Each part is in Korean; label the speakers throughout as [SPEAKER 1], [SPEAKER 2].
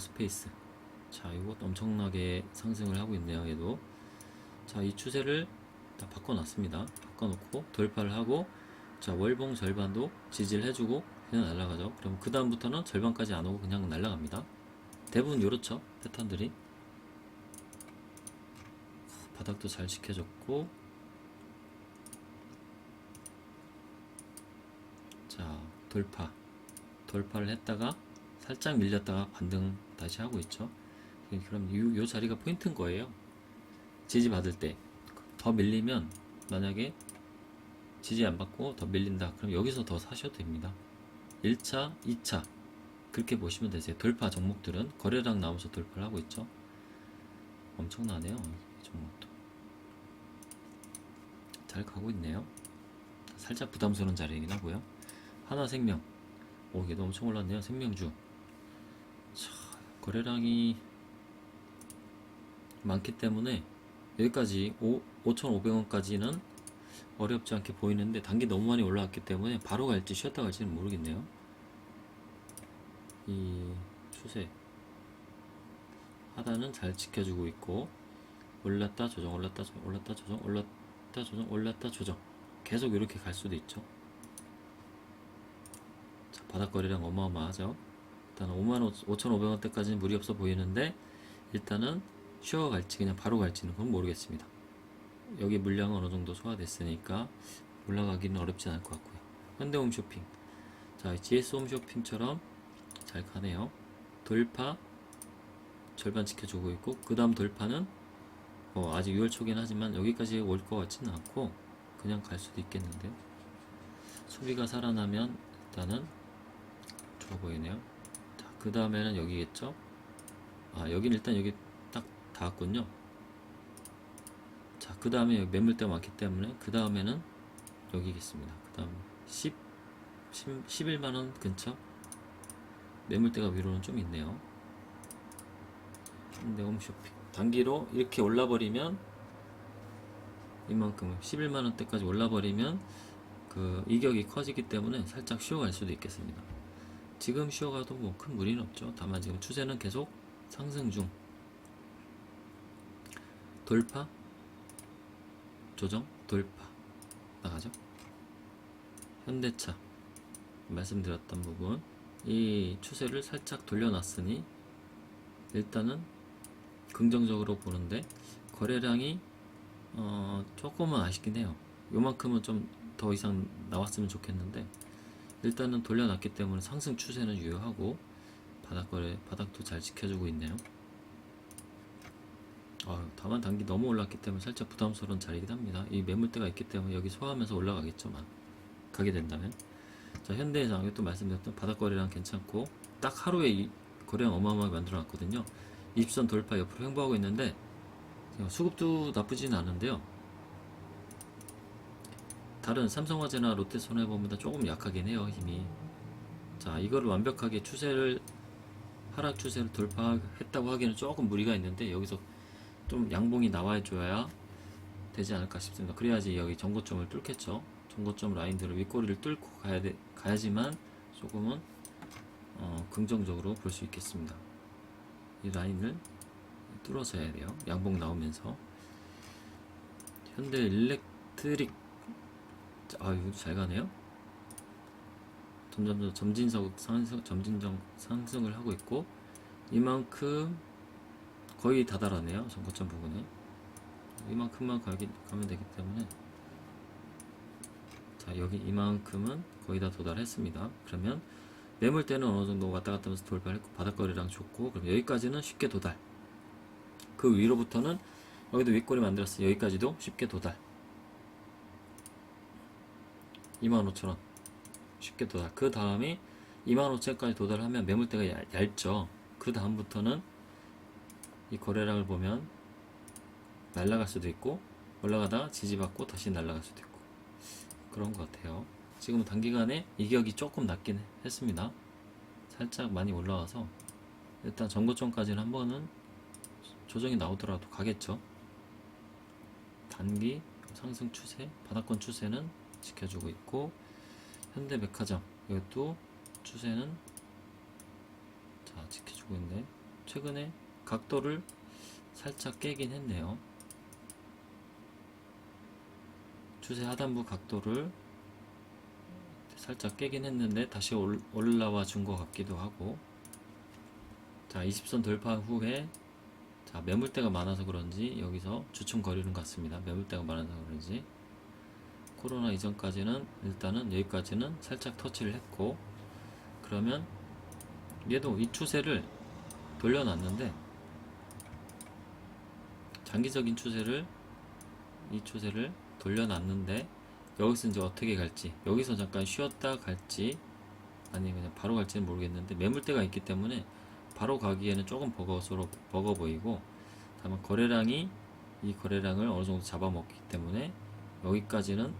[SPEAKER 1] 워스페이스. 자, 이것도 엄청나게 상승을 하고 있네요. 얘도. 자, 이 추세를 다 바꿔놨습니다. 바꿔놓고 돌파를 하고 자 월봉 절반도 지지를 해주고 그냥 날아가죠. 그럼 그 다음부터는 절반까지 안 오고 그냥 날아갑니다. 대부분 이렇죠 패턴들이 바닥도 잘 지켜줬고 자 돌파 돌파를 했다가 살짝 밀렸다가 반등 다시 하고 있죠. 그럼 이, 요 자리가 포인트인 거예요. 지지 받을 때. 더 밀리면 만약에 지지 안 받고 더 밀린다. 그럼 여기서 더 사셔도 됩니다. 1차 2차. 그렇게 보시면 되세요. 돌파 종목들은 거래량 나오면서 돌파를 하고 있죠. 엄청나네요 이 종목도. 잘 가고 있네요. 살짝 부담스러운 자리이긴 하고요. 하나생명. 오 얘도 엄청 올랐네요. 생명주. 자 거래량이 많기 때문에 여기까지 5,500원까지는 어렵지 않게 보이는데 단기 너무 많이 올라왔기 때문에 바로 갈지 쉬었다 갈지는 모르겠네요. 이 추세 하단은 잘 지켜주고 있고 올랐다 조정 올랐다 조정 올랐다 조정 올랐다 조정 올랐다 조정 계속 이렇게 갈 수도 있죠. 자, 바닥거리량 어마어마하죠. 일단 5만 5,500원대까지는 무리 없어 보이는데 일단은 쉬어 갈지 그냥 바로 갈지는 그건 모르겠습니다. 여기 물량은 어느 정도 소화됐으니까 올라가기는 어렵지 않을 것 같고요. 현대홈 쇼핑. 자, GS 홈 쇼핑처럼 잘 가네요. 돌파 절반 지켜주고 있고 그 다음 돌파는 뭐 아직 6월 초긴 하지만 여기까지 올 것 같지는 않고 그냥 갈 수도 있겠는데요. 소비가 살아나면 일단은 좋아 보이네요. 자, 그 다음에는 여기겠죠. 아, 여긴 일단 여기 딱 닿았군요. 자, 그 다음에 여기 매물대가 많기 때문에 그 다음에는 여기겠습니다. 그 다음 10, 10 11만원 근처 매물대가 위로는 좀 있네요. 근데 홈쇼핑 단기로 이렇게 올라버리면 이만큼 11만원대까지 올라버리면 그 이격이 커지기 때문에 살짝 쉬어갈 수도 있겠습니다. 지금 쉬어가도 뭐 큰 무리는 없죠. 다만 지금 추세는 계속 상승 중. 돌파, 조정, 돌파 나가죠. 현대차 말씀드렸던 부분 이 추세를 살짝 돌려놨으니 일단은 긍정적으로 보는데 거래량이 어, 조금은 아쉽긴 해요. 요만큼은 좀 더 이상 나왔으면 좋겠는데 일단은 돌려놨기 때문에 상승 추세는 유효하고 바닥거래 바닥도 잘 지켜주고 있네요. 아, 다만 단기 너무 올랐기 때문에 살짝 부담스러운 자리이긴 합니다. 이 매물대가 있기 때문에 여기 소화하면서 올라가겠죠만 가게 된다면 자 현대해상 또 말씀드렸던 바닥거래량 괜찮고 딱 하루에 이 거래량 어마어마하게 만들어놨거든요. 20선 돌파 옆으로 횡보하고 있는데 수급도 나쁘지는 않은데요. 다른 삼성화재나 롯데손해보험보다 조금 약하긴 해요 힘이. 자 이거를 완벽하게 추세를 하락 추세를 돌파했다고 하기에는 조금 무리가 있는데 여기서 좀 양봉이 나와줘야 되지 않을까 싶습니다. 그래야지 여기 정고점을 뚫겠죠. 정고점 라인들을 윗꼬리를 뚫고 가야 돼, 가야지만 조금은 어, 긍정적으로 볼 수 있겠습니다. 이 라인을 뚫어서야 돼요. 양봉 나오면서 현대 일렉트릭 아 이거 잘 가네요. 점점 더 점진적 상승 점진적 상승을 하고 있고 이만큼 거의 다다라네요 전고점 부분에 이만큼만 가기, 가면 되기 때문에. 자 여기 이만큼은 거의 다 도달했습니다. 그러면 매물대는 어느 정도 왔다 갔다 하면서 돌파했고 바닥거리랑 좋고 그럼 여기까지는 쉽게 도달. 그 위로부터는 여기도 윗꼬리 만들었어요 여기까지도 쉽게 도달 25,000원 쉽게 도달 그 다음에 25,000원까지 도달하면 매물대가 얇, 얇죠 그 다음부터는 이 거래량을 보면 날아갈 수도 있고 올라가다가 지지받고 다시 날아갈 수도 있고 그런 것 같아요. 지금은 단기간에 이격이 조금 낮긴 했습니다. 살짝 많이 올라와서 일단 전고점까지는 한 번은 조정이 나오더라도 가겠죠. 단기 상승 추세, 바닥권 추세는 지켜주고 있고 현대백화점 이것도 추세는 자 지켜주고 있네. 최근에 각도를 살짝 깨긴 했네요. 추세 하단부 각도를 살짝 깨긴 했는데 다시 올, 올라와 준 것 같기도 하고 자 20선 돌파 후에 자 매물대가 많아서 그런지 여기서 주춤 거리는 것 같습니다 매물대가 많아서 그런지 코로나 이전까지는 일단은 여기까지는 살짝 터치를 했고 그러면 얘도 이 추세를 돌려놨는데 장기적인 추세를 이 추세를 돌려놨는데 여기서 이제 어떻게 갈지 여기서 잠깐 쉬었다 갈지 아니 그냥 바로 갈지는 모르겠는데 매물대가 있기 때문에 바로 가기에는 조금 버거스러 버거 보이고 다만 거래량이 이 거래량을 어느 정도 잡아먹기 때문에 여기까지는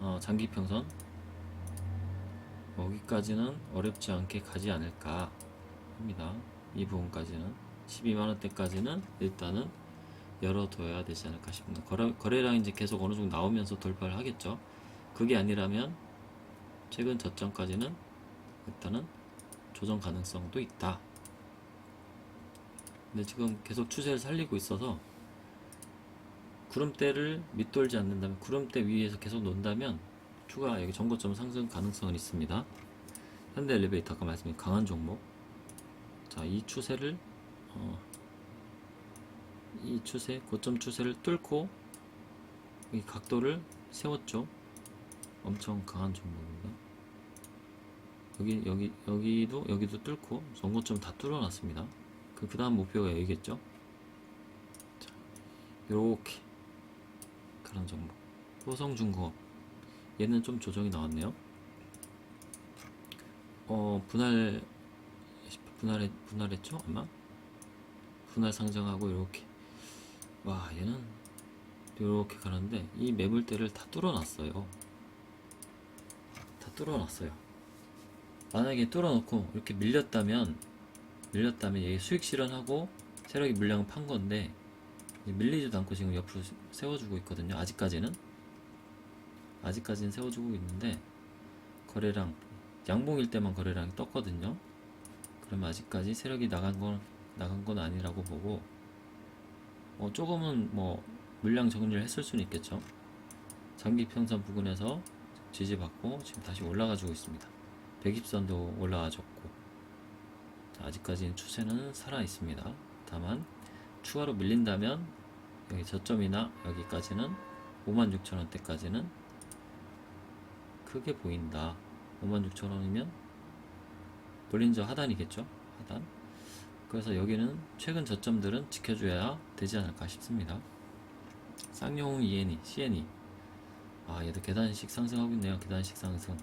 [SPEAKER 1] 어, 장기 평선 여기까지는 어렵지 않게 가지 않을까 합니다. 이 부분까지는 12만 원대까지는 일단은 열어둬야 되지 않을까 싶습니다. 거래, 거래량이 이제 계속 어느 정도 나오면서 돌파를 하겠죠. 그게 아니라면 최근 저점까지는 일단은 조정 가능성도 있다. 근데 지금 계속 추세를 살리고 있어서 구름대를 밑돌지 않는다면 구름대 위에서 계속 논다면 추가 여기 정고점 상승 가능성은 있습니다. 현대 엘리베이터 아까 말씀드린 강한 종목. 자, 이 추세를 어, 이 추세 고점 추세를 뚫고 이 각도를 세웠죠. 엄청 강한 종목입니다. 여기 여기 여기도 여기도 뚫고 전고점 다 뚫어놨습니다. 그 그다음 목표가 여기겠죠. 자, 요렇게 그런 종목. 효성중공업 얘는 좀 조정이 나왔네요. 어 분할 분할했 분할했죠 아마 분할 상장하고 이렇게 와 얘는 이렇게 가는데 이 매물대를 다 뚫어놨어요. 다 뚫어놨어요. 만약에 뚫어놓고 이렇게 밀렸다면 밀렸다면 얘 수익 실현하고 세력이 물량을 판 건데 밀리지도 않고 지금 옆으로 세워주고 있거든요. 아직까지는 아직까지는 세워주고 있는데 거래량 양봉일 때만 거래량이 떴거든요. 그러면 아직까지 세력이 나간 건 나간 건 아니라고 보고 뭐 조금은 뭐 물량 정리를 했을 수는 있겠죠. 장기 평선 부근에서 지지받고 지금 다시 올라가지고 있습니다. 120선도 올라와줬고 자, 아직까지는 추세는 살아 있습니다. 다만 추가로 밀린다면 여기 저점이나 여기까지는 56,000원대까지는 크게 보인다. 56,000원이면 볼린저 하단이겠죠? 하단. 그래서 여기는 최근 저점들은 지켜줘야 되지 않을까 싶습니다. 쌍용 ENE, CNE. 아, 얘도 계단식 상승하고 있네요. 계단식 상승.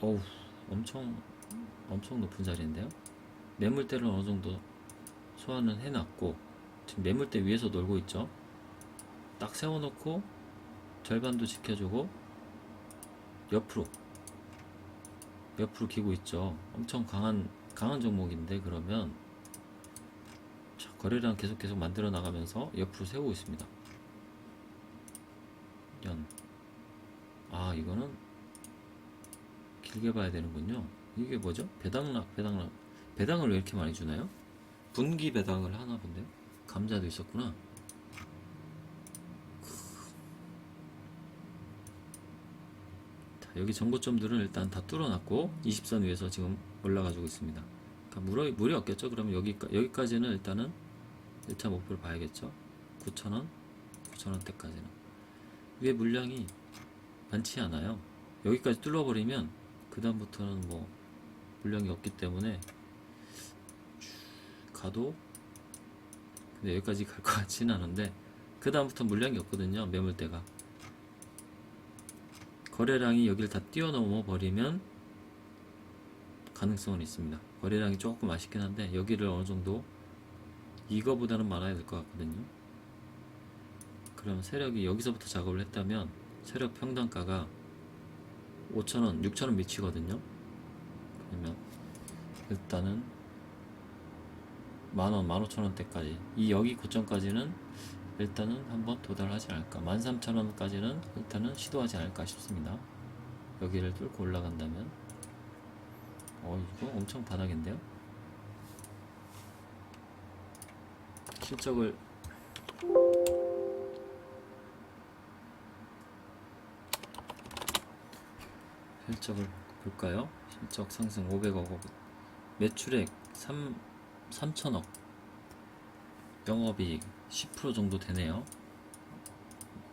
[SPEAKER 1] 어우, 엄청, 엄청 높은 자리인데요. 매물대를 어느 정도 소화는 해놨고, 지금 매물대 위에서 놀고 있죠. 딱 세워놓고, 절반도 지켜주고, 옆으로, 옆으로 기고 있죠. 엄청 강한, 강한 종목인데, 그러면, 자, 거래량 계속 계속 만들어 나가면서 옆으로 세우고 있습니다. 연. 아, 이거는 길게 봐야 되는군요. 이게 뭐죠? 배당락, 배당락. 배당을 왜 이렇게 많이 주나요? 분기 배당을 하나 본데요? 감자도 있었구나. 자, 여기 정고점들은 일단 다 뚫어놨고 20선 위에서 지금 올라가지고 있습니다. 그러니까 무리, 무리 없겠죠? 그러면 여기, 여기까지는 일단은 1차 목표를 봐야겠죠? 9,000원, 9,000원대까지는. 위에 물량이 많지 않아요. 여기까지 뚫어버리면 그 다음부터는 뭐 물량이 없기 때문에 쭉 가도 근데 여기까지 갈 것 같지는 않은데 그 다음부터 물량이 없거든요 매물대가. 거래량이 여기를 다 뛰어넘어 버리면 가능성은 있습니다. 거래량이 조금 아쉽긴 한데 여기를 어느 정도 이거보다는 많아야 될 것 같거든요. 그럼 세력이 여기서부터 작업을 했다면 세력 평단가가 5천원, 6천원 미치거든요. 그러면 일단은 만원, 만오천원대까지 이 여기 고점까지는 일단은 한번 도달하지 않을까. 13,000원까지는 일단은 시도하지 않을까 싶습니다. 여기를 뚫고 올라간다면 어 이거 엄청 바닥인데요. 실적을 실적을 볼까요? 실적 상승 500억 매출액 3 3천억 영업이익 10% 정도 되네요.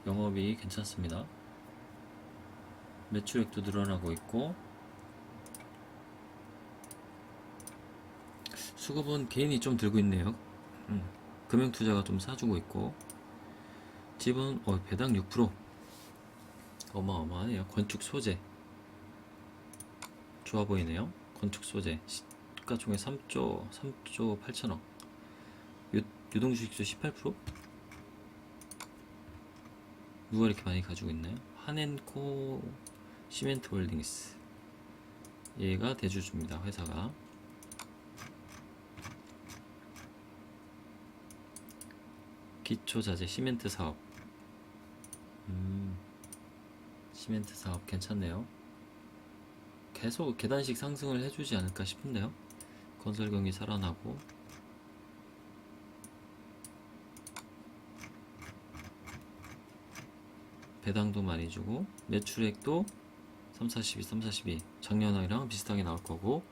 [SPEAKER 1] 영업이익 괜찮습니다. 매출액도 늘어나고 있고 수급은 개인이 좀 들고 있네요. 음, 금융투자가 좀 사주고 있고 집은 어, 배당 6% 어마어마하네요. 건축 소재 좋아 보이네요. 건축 소재 시가총액 3조 3조 8천억 유, 유동주식수 18% 누가 이렇게 많이 가지고 있나요? 한앤코 시멘트 홀딩스 얘가 대주주입니다. 회사가 기초자재 시멘트 사업 음, 시멘트 사업 괜찮네요. 계속 계단식 상승을 해주지 않을까 싶은데요. 건설 경기 살아나고. 배당도 많이 주고 매출액도 3, 42, 3, 42 작년이랑 비슷하게 나올 거고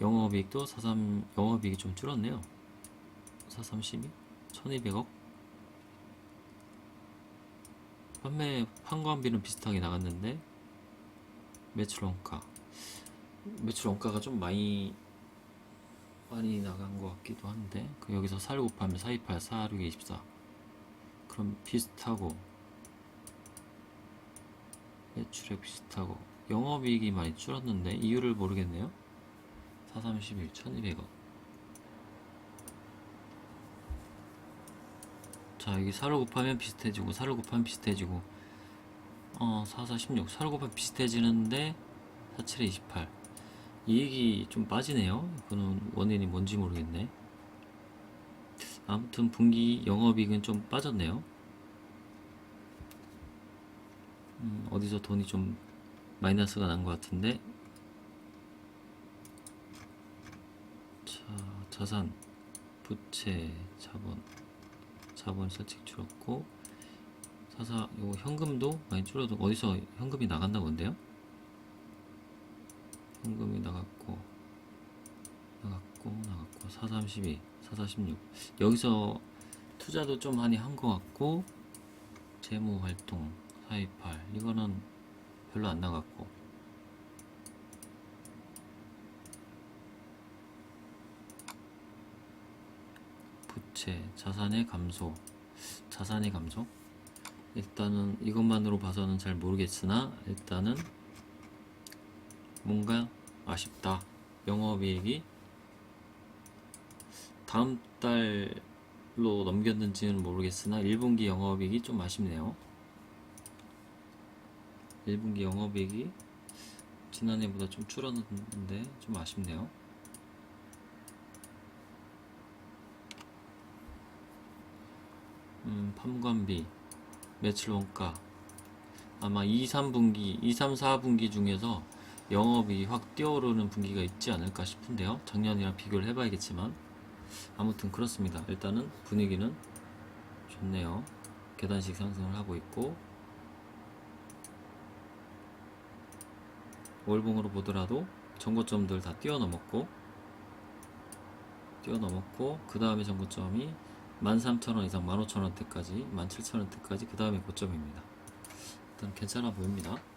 [SPEAKER 1] 영업이익도 43 영업이익이 좀 줄었네요. 4, 32 1200억? 판매 판관비는 비슷하게 나갔는데 매출 원가. 매출 원가가 좀 많이 많이 나간 것 같기도 한데 그 여기서 4 곱하면 428 46 24 그럼 비슷하고 매출액 비슷하고 영업이익이 많이 줄었는데 이유를 모르겠네요. 431 1200억. 자 여기 4를 곱하면 비슷해지고 4를 곱하면 비슷해지고. 어 44, 16 4를 곱하면 비슷해지는데 47에 28 이익이 좀 빠지네요. 이거는 원인이 뭔지 모르겠네. 아무튼 분기 영업이익은 좀 빠졌네요. 음, 어디서 돈이 좀 마이너스가 난 것 같은데. 자 자산 부채 자본. 자본 살짝 줄었고. 사사 요 현금도 많이 줄어도 어디서 현금이 나간다 본데요? 현금이 나갔고 나갔고 나갔고 432 446 여기서 투자도 좀 많이 한 것 같고 재무 활동 428 이거는 별로 안 나갔고. 부채 자산의 감소. 자산의 감소? 일단은 이것만으로 봐서는 잘 모르겠으나 일단은 뭔가 아쉽다. 영업이익이 다음 달로 넘겼는지는 모르겠으나 1분기 영업이익이 좀 아쉽네요. 1분기 영업이익이 지난해보다 좀 줄었는데 좀 아쉽네요. 음, 판관비 매출 원가. 아마 2, 3분기, 2, 3, 4분기 중에서 영업이 확 뛰어오르는 분기가 있지 않을까 싶은데요. 작년이랑 비교를 해봐야겠지만 아무튼 그렇습니다. 일단은 분위기는 좋네요. 계단식 상승을 하고 있고 월봉으로 보더라도 전고점들 다 뛰어넘었고 뛰어넘었고 그 다음에 전고점이 13,000원 이상 15,000원대까지 17,000원대까지 그 다음에 고점입니다. 일단 괜찮아 보입니다.